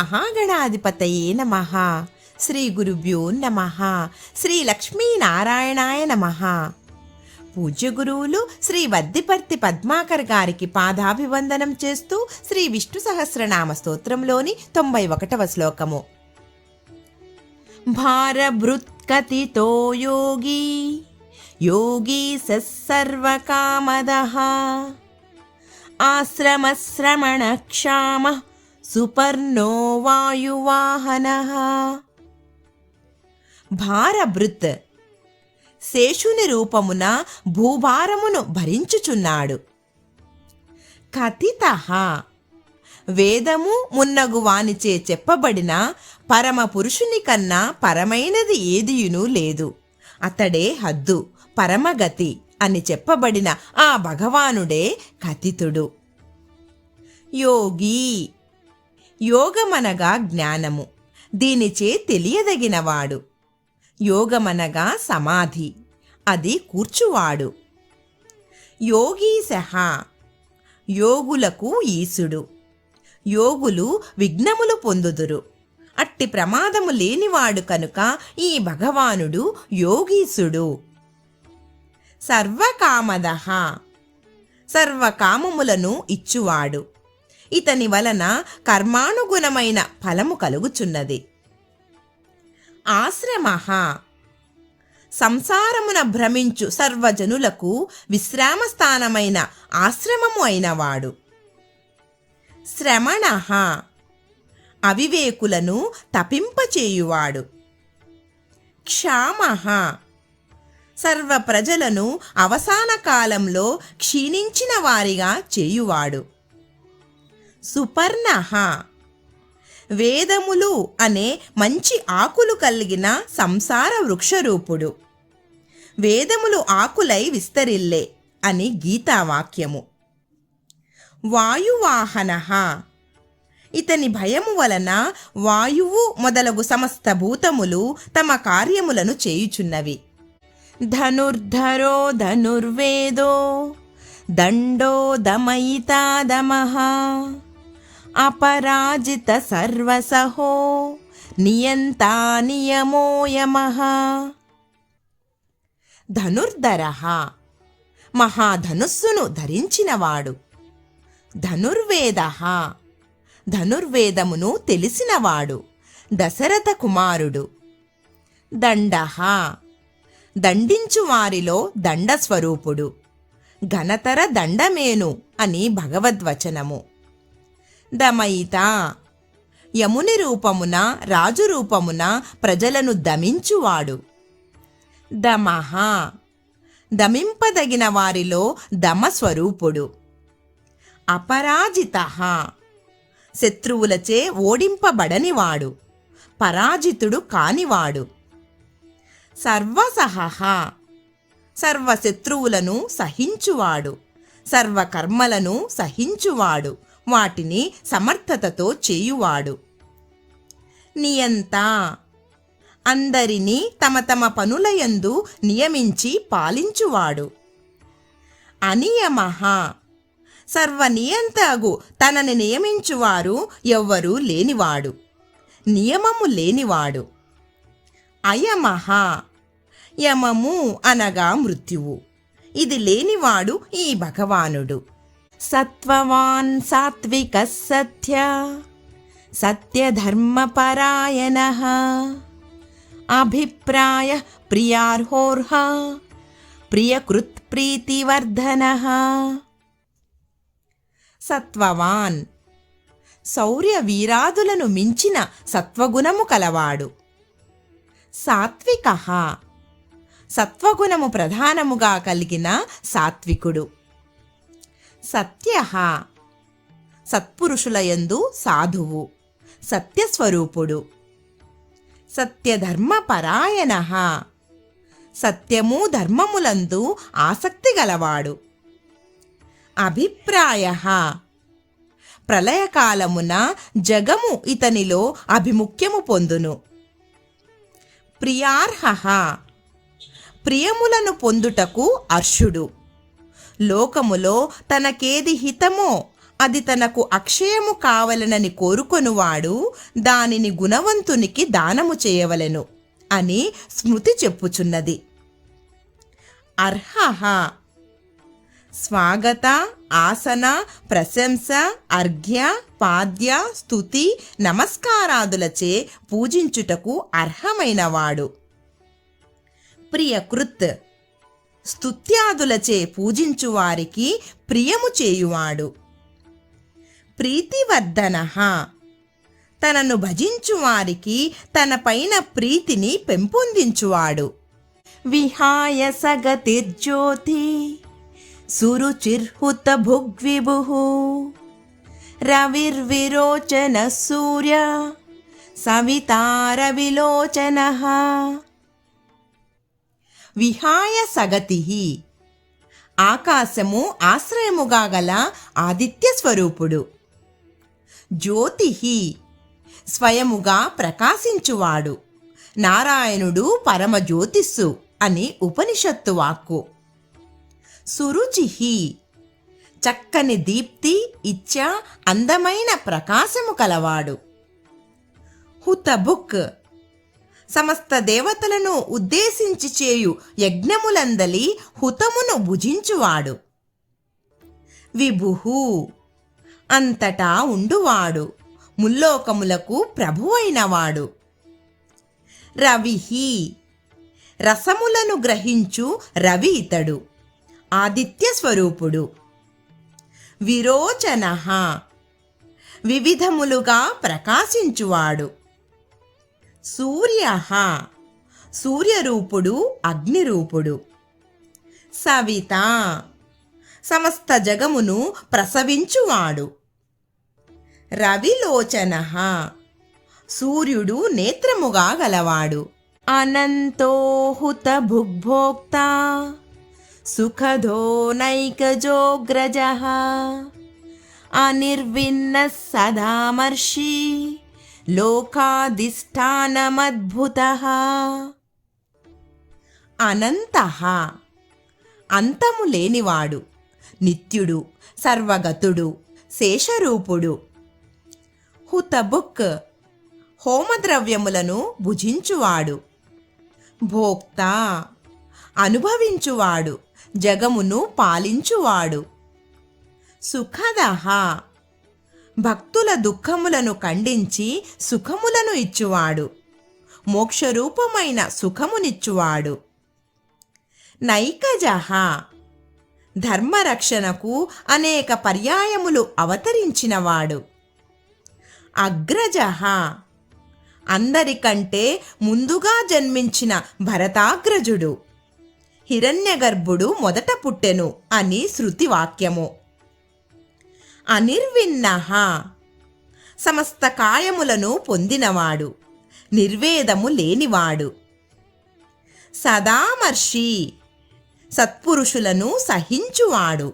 మహాగణాధిపతయే నమ. శ్రీ గురుభ్యో నమ. శ్రీ లక్ష్మీనారాయణాయ నమ. పూజ్య గురువులు శ్రీ వద్దిపర్తి పద్మాకర్ గారికి పాదాభివందనం చేస్తూ శ్రీ విష్ణు సహస్రనామ స్తోత్రంలోని తొంభై ఒకటవ శ్లోకము. భారభృత్కతితో యోగి యోగి సర్వకామద ఆశ్రమశ్రమణ క్షామ. సుపర్ణో వాయువాహన భారభృత్ శేషుని రూపమున భూభారమును భరించుచున్నాడు కథిత వేదము మున్నగు వానిచే చెప్పబడిన పరమ పురుషుని కన్నా పరమైనది ఏదియును లేదు అతడే హద్దు పరమగతి అని చెప్పబడిన ఆ భగవానుడే కథితుడు యోగి యోగమనగా జ్ఞానము. దీనిచే తెలియదగినవాడు. యోగమనగా సమాధి. అది కూర్చువాడు. యోగీశ. యోగులకు ఈశుడు యోగులు విఘ్నములు పొందుదురు. అట్టి ప్రమాదము లేనివాడు కనుక ఈ భగవానుడు యోగీసుడు సర్వకామదః. సర్వకామములను ఇచ్చువాడు. ఇతని వలన కర్మానుగుణమైన ఫలము కలుగుచున్నది. ఆశ్రమ. సంసారమున భ్రమించు సర్వజనులకు విశ్రామ స్థానమైన ఆశ్రమము అయినవాడు. శ్రమణ. అవివేకులను తపింపచేయువాడు. క్షామ. సర్వ ప్రజలను అవసాన కాలంలో క్షీణించిన వారిగా చేయువాడు. సుపర్ణ వేదములు అనే మంచి ఆకులు కలిగిన సంసార వృక్షరూపుడు. వేదములు ఆకులై విస్తరిల్లే అని గీతావాక్యము. వాయువాహన ఇతని భయము వలన వాయువు మొదలగు సమస్త భూతములు తమ కార్యములను చేయుచున్నవి. ధనుర్ధరో ధనుర్వేదో దండో దమయితాదమః అపరాజిత సర్వసహో నియంతా నియమోయమః ధనుర్ధర. మహాధనుస్సును ధరించినవాడు. ధనుర్వేద. ధనుర్వేదమును తెలిసినవాడు. దశరథ కుమారుడు. దండ. దండించు వారిలో దండస్వరూపుడు. ఘనతర దండమేను అని భగవద్వచనము. దమయిత. యముని రూపమున రాజు రూపమున ప్రజలను దమించువాడు. దమహ దమింపదగిన వారిలో దమస్వరూపుడు. అపరాజిత. శత్రువులచే ఓడింపబడనివాడు. పరాజితుడు కానివాడు. సర్వసహ. సర్వశత్రువులను సహించువాడు. సర్వకర్మలను సహించువాడు. వాటిని సమర్థతతో చేయువాడు. నియంత. అందరినీ తమ తమ పనులయందు నియమించి పాలించువాడు. అనియమః సర్వనియంతగు తనని నియమించువారు ఎవ్వరూ లేనివాడు. నియమము లేనివాడు. అయమహ. యమము అనగా మృత్యువు. ఇది లేనివాడు ఈ భగవానుడు. సత్వవాన్ సాత్విక సత్య సత్యధర్మపరాయణ అభిప్రాయ ప్రియార్హోర్హ ప్రియకృత్ ప్రీతివర్ధన సత్వవాన్ శౌర్య వీరాదులను మించిన సత్వగుణము కలవాడు సాత్విక సత్వగుణము ప్రధానముగా కలిగిన సాత్వికుడు సత్య సత్పురుషులయందు సాధువు. సత్యస్వరూపుడు. సత్యధర్మపరాయణ. సత్యము ధర్మములందు ఆసక్తి గలవాడు. అభిప్రాయ. ప్రళయకాలమున జగము ఇతనిలో అభిముఖ్యము పొందును. ప్రియార్హ. ప్రియములను పొందుటకు అర్షుడు. లోకములో తనకేది హితమో అది తనకు అక్షయము కావలనని కోరుకొనువాడు దానిని గుణవంతునికి దానము చేయవలెను అని స్మృతి చెప్పుచున్నది. అర్హ స్వాగత ఆసన ప్రశంస అర్ఘ్య పాద్య స్తుతి నమస్కారాదులచే పూజించుటకు అర్హమైనవాడు. ప్రియకృత్. స్తుత్యాదులచే పూజించువారికి ప్రియము చేయువాడు. ప్రీతివర్ధన. తనను భజించువారికి తన పైన ప్రీతిని పెంపొందించువాడు. విహాయ సగతిర్జ్యోతి సురుచిర్హుత భుగ్విభు. రవిర్విరోచన సూర్య సవితారవిలోచన. విహాయ సగతి. ఆకాశము ఆశ్రయముగా గల ఆదిత్య స్వరూపుడు. జ్యోతి స్వయముగా ప్రకాశించువాడు. నారాయణుడు పరమ జ్యోతిస్సు అని ఉపనిషత్తు వాక్కు. సురుచి చక్కని దీప్తి ఇచ్చ అందమైన ప్రకాశము కలవాడు. హుతబుక్ సమస్త దేవతలను ఉద్దేశించి చేయు యజ్ఞములందలి హుతమును భుజించువాడు. విభుహు అంతటా ఉండువాడు. ముల్లోకములకు ప్రభువైనవాడు. రవిహి రసములను గ్రహించు రవి ఇతడు. ఆదిత్య స్వరూపుడు. విరోచన వివిధములుగా ప్రకాశించువాడు. సూర్య. సూర్యరూపుడు అగ్నిరూపుడు. సవిత. సమస్త జగమును ప్రసవించువాడు. రవిలోచన. సూర్యుడు నేత్రముగా గలవాడు. అనంతోహుత భుగ్భోక్త సుఖదో నైకజోగ్రజ అనిర్విన్న సదామర్షి లోకాధిష్టానమద్భుత. అనంత. అంతము లేనివాడు నిత్యుడు సర్వగతుడు శేషరూపుడు. హుతబుక్. హోమద్రవ్యములను భుజించువాడు. భోక్త. అనుభవించువాడు జగమును పాలించువాడు. సుఖదహ భక్తుల దుఃఖములను ఖండించి సుఖములను ఇచ్చువాడు. మోక్షరూపమైన సుఖమునిచ్చువాడు. నైకజహ ధర్మరక్షణకు అనేక పర్యాయములు అవతరించినవాడు. అగ్రజహ అందరికంటే ముందుగా జన్మించిన భరతాగ్రజుడు. హిరణ్యగర్భుడు మొదట పుట్టెను అని శృతి వాక్యము అనిర్విన్న సమస్త కాయములను పొందినవాడు నిర్వేదము లేనివాడు. సదామర్షి సత్పురుషులను సహించువాడు.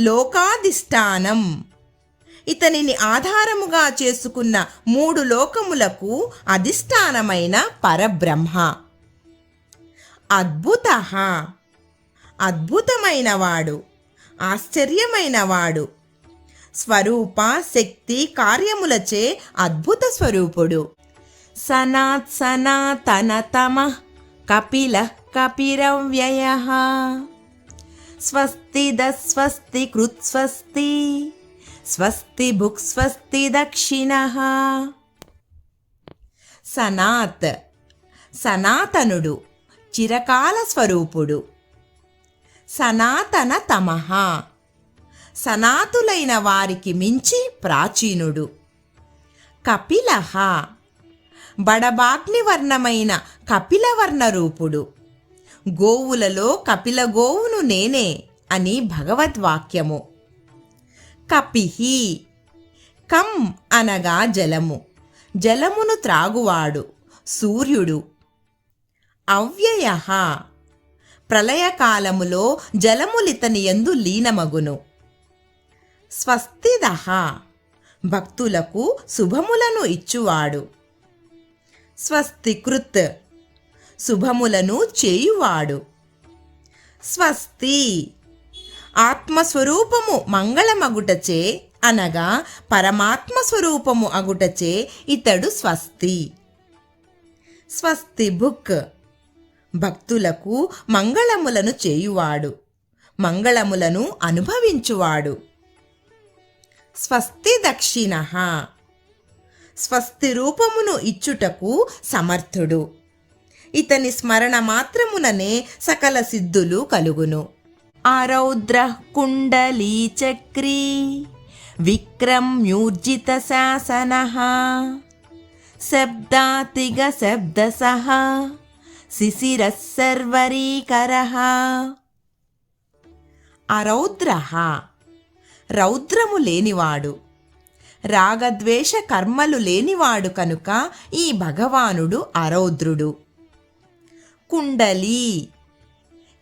లోకాధిష్టానం. ఇతనిని ఆధారముగా చేసుకున్న మూడు లోకములకు అధిష్టానమైన పరబ్రహ్మ. అద్భుత. అద్భుతమైనవాడు ఆశ్చర్యమైనవాడు. స్వరూప శక్తి కార్యములచే అద్భుత స్వరూపుడు. సనాత్ సనాతనతమ కపిల కపిరవ్యయ. స్వస్తి దస్వస్తి కృత్స్వస్తి స్వస్తి భుక్ స్వస్తి దక్షిణ. సనాత్ సనాతనుడు చిరకాల స్వరూపుడు. సనాతన తమహ సనాతులైన వారికి మించి ప్రాచీనుడు. కపిలహ బడబాగ్నివర్ణమైన కపిలవర్ణ రూపుడు గోవులలో కపిల గోవును నేనే అని భగవద్వాక్యము. కపిహి కం అనగా జలము. జలమును త్రాగువాడు సూర్యుడు. అవ్యయ ప్రళయకాలములో జలములితని యందు లీనమగును. స్వస్తిదహ. భక్తులకు శుభములను ఇచ్చువాడు. స్వస్తికృత్. శుభములను చేయువాడు. స్వస్తి. ఆత్మస్వరూపము మంగళమగుటచే అనగా పరమాత్మ స్వరూపము అగుటచే ఇతడు స్వస్తి. స్వస్తి బుక్. భక్తులకు మంగళములను చేయువాడు. మంగళములను అనుభవించువాడు. స్వస్తి దక్షిణ. స్వస్తి రూపమును ఇచ్చుటకు సమర్థుడు. ఇతని స్మరణ మాత్రముననే సకల సిద్ధులు కలుగును. ఆరౌద్ర కుండలీ చక్రీ విక్రమ్యూర్జిత శాసన. శబ్దాతిగ శబ్దసః. శిశిరः సర్వరీకరः. అరౌద్ర రౌద్రము లేనివాడు. రాగద్వేష కర్మలు లేనివాడు కనుక ఈ భగవానుడు అరౌద్రుడు. కుండలి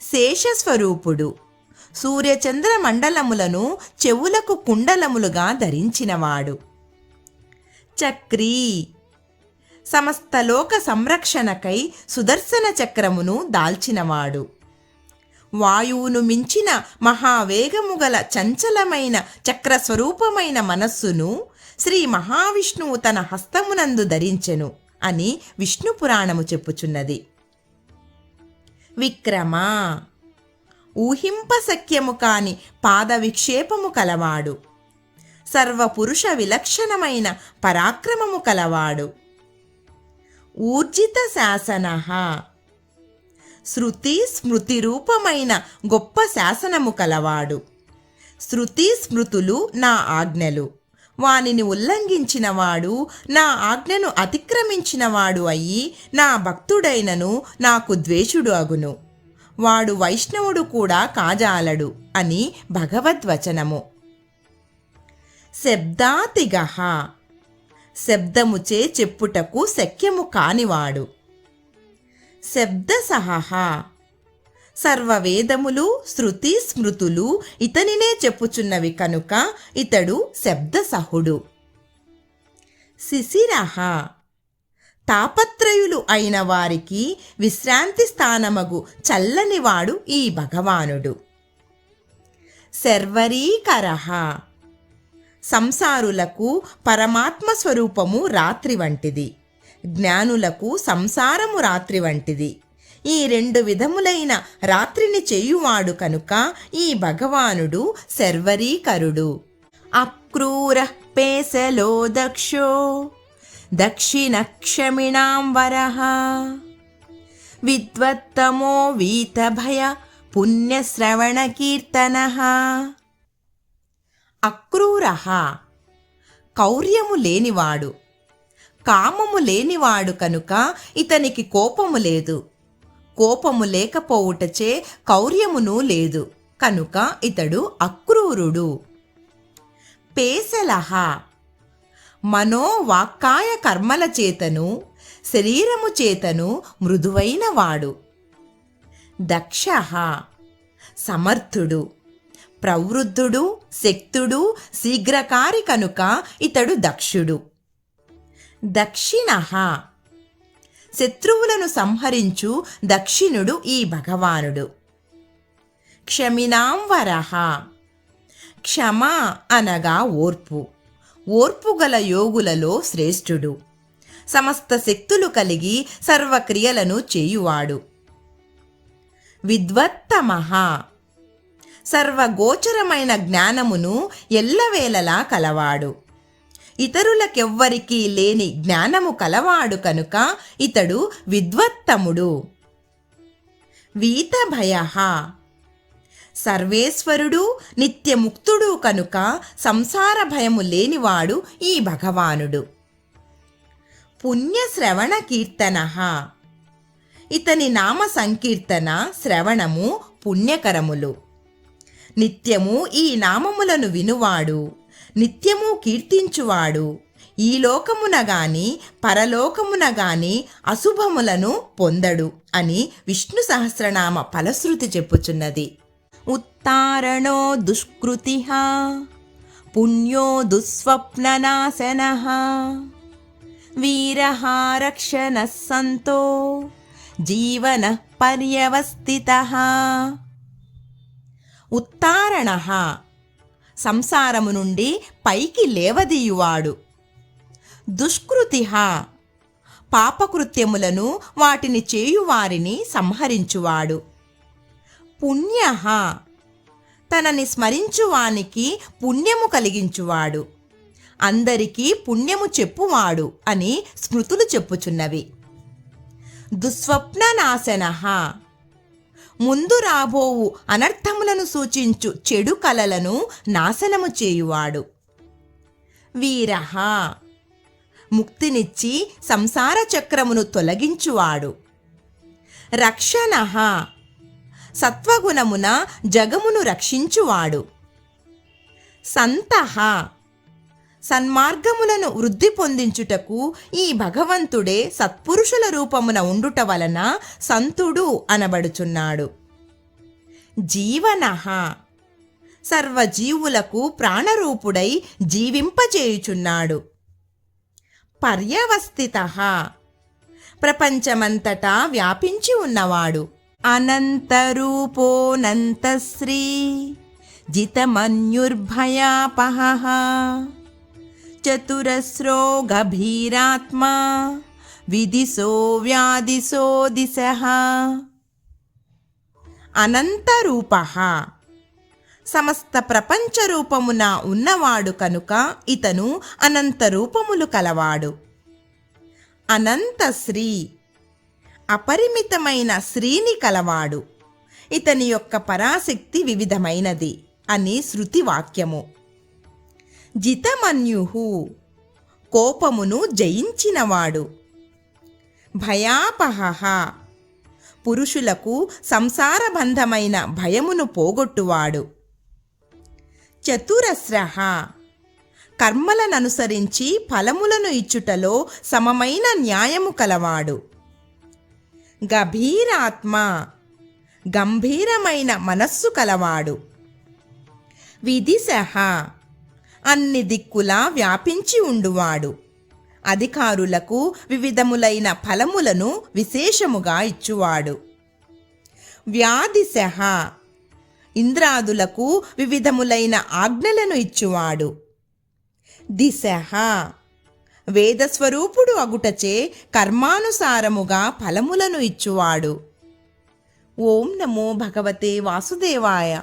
శేషస్వరూపుడు. సూర్యచంద్ర మండలములను చెవులకు కుండలములుగా ధరించినవాడు. చక్రీ సమస్తలోక సంరక్షణకై సుదర్శన చక్రమును దాల్చినవాడు. వాయువును మించిన మహావేగము గల చంచలమైన చక్రస్వరూపమైన మనస్సును శ్రీ మహావిష్ణువు తన హస్తమునందు ధరించెను అని విష్ణు పురాణము చెప్పుచున్నది. విక్రమ ఊహింపశక్యము కాని పాద విక్షేపము కలవాడు. సర్వపురుష విలక్షణమైన పరాక్రమము కలవాడు. ఊర్జిత శాసన శృతి స్మృతి రూపమైన గొప్ప శాసనము కలవాడు. శృతి స్మృతులు నా ఆజ్ఞలు. వానిని ఉల్లంఘించినవాడు నా ఆజ్ఞను అతిక్రమించినవాడు అయి నా భక్తుడైనను నాకు ద్వేషుడు అగును. వాడు వైష్ణవుడు కూడా కాజాలడు అని భగవద్వచనము. శబ్దాతిగహ. శబ్దముచే చెప్పుటకు శక్యము కానివాడు. శబ్దసహ సర్వవేదములు శృతి స్మృతులు ఇతనినే చెప్పుచున్నవి కనుక ఇతడు శబ్దసహుడు. శిశిరహ. తాపత్రయులు అయిన వారికి విశ్రాంతి స్థానమగు చల్లనివాడు ఈ భగవానుడు. శర్వరీకరహ. సంసారులకు పరమాత్మ స్వరూపము రాత్రి వంటిది. జ్ఞానులకు సంసారము రాత్రి వంటిది. ఈ రెండు విధములైన రాత్రిని చేయువాడు కనుక ఈ భగవానుడు శర్వరీకరుడు అక్రూర పేసలో దక్షో దక్షిణక్షమిణాం విద్వత్తమో వీతభయ పుణ్యశ్రవణ కీర్తన. అక్రూర కౌర్యము లేనివాడు. కామము లేనివాడు కనుక ఇతనికి కోపము లేదు. కోపము లేకపోవుటచే కౌర్యమును లేదు. కనుక ఇతడు అక్రూరుడు. పేసలహ. మనోవాక్కాయ కర్మల చేతను శరీరము చేతను మృదువైన వాడు. దక్ష సమర్థుడు. ప్రవృద్ధుడు శక్తుడు శీఘ్రకారి కనుక ఇతడు దక్షుడు. దక్షిణ. శత్రువులను సంహరించు దక్షిణుడు ఈ భగవానుడు. క్షమినాంవరః క్షమ అనగా ఓర్పు. ఓర్పు గల యోగులలో శ్రేష్ఠుడు. సమస్త శక్తులు కలిగి సర్వక్రియలను చేయువాడు. విద్వత్తమః. సర్వగోచరమైన జ్ఞానమును ఎల్లవేళలా కలవాడు. ఇతరులకెవ్వరికీ లేని జ్ఞానము కలవాడు కనుక ఇతడు విద్వత్తముడు. వీతభయ. సర్వేశ్వరుడు నిత్యముక్తుడు కనుక సంసార భయము లేనివాడు ఈ భగవానుడు. పుణ్యశ్రవణ కీర్తన ఇతని నామ సంకీర్తన శ్రవణము పుణ్యకరములు. నిత్యము ఈ నామములను వినువాడు. నిత్యము కీర్తించువాడు. ఈ లోకమున గాని పరలోకమున గాని అశుభములను పొందడు అని విష్ణు సహస్రనామ ఫలశ్రుతి చెప్పుచున్నది. ఉత్తారణో దుష్కృతి పుణ్యో దుస్వప్ననాశన వీరహారక్షణ సంతో జీవన పర్యవస్థిత. ఉత్తారణ సంసారము నుండి పైకి లేవదీయువాడు. దుష్కృతి పాపకృత్యములను వాటిని చేయువారిని సంహరించువాడు. పుణ్య తనని స్మరించువానికి పుణ్యము కలిగించువాడు. అందరికీ పుణ్యము చెప్పువాడు అని స్మృతులు చెప్పుచున్నవి. దుస్వప్న నాశన ముందు రాబోవు అనర్థములను సూచించు చెడు కలలను నాశనము చేయువాడు. వీరహ ముక్తినిచ్చి సంసార చక్రమును తొలగించువాడు. రక్షణ సత్వగుణమున జగమును రక్షించువాడు. సంతహ సన్మార్గములను వృద్ధి పొందించుటకు ఈ భగవంతుడే సత్పురుషుల రూపమున ఉండుట వలన సంతుడు అనబడుచున్నాడు. జీవనః. సర్వజీవులకు ప్రాణరూపుడై జీవింపచేయుచున్నాడు పర్యవస్థిత. ప్రపంచమంతటా వ్యాపించి ఉన్నవాడు. అనంతరూపోనంతశ్రీ. జితమన్యుర్భయాపహ. చతురస్రో గభీరాత్మా విదిశో వ్యాదిశో దిశ అనంతరూప సమస్త ప్రపంచ రూపమున ఉన్నవాడు కనుక ఇతను అనంత రూపములు కలవాడు. అనంత శ్రీ అపరిమితమైన శ్రీని కలవాడు. ఇతని యొక్క పరాశక్తి వివిధమైనది అని శృతి వాక్యము. జితమన్యుహు కోపమును జయించినవాడు. భయాపహ పురుషులకు సంసారబంధమైన భయమును పోగొట్టువాడు. చతురస్రహ కర్మలననుసరించి ఫలములను ఇచ్చుటలో సమమైన న్యాయము కలవాడు. గభీరాత్మ గంభీరమైన మనస్సు కలవాడు. విదిశ అన్ని దిక్కులా వ్యాపించి ఉండువాడు. అధికారులకు వివిధములైన ఫలములను విశేషముగా ఇచ్చువాడు. వ్యాధిశ ఇంద్రాదులకు వివిధములైన ఆజ్ఞలను ఇచ్చువాడు. దిశ వేదస్వరూపుడు అగుటచే కర్మానుసారముగా ఫలములను ఇచ్చువాడు. ఓం నమో భగవతే వాసుదేవాయ.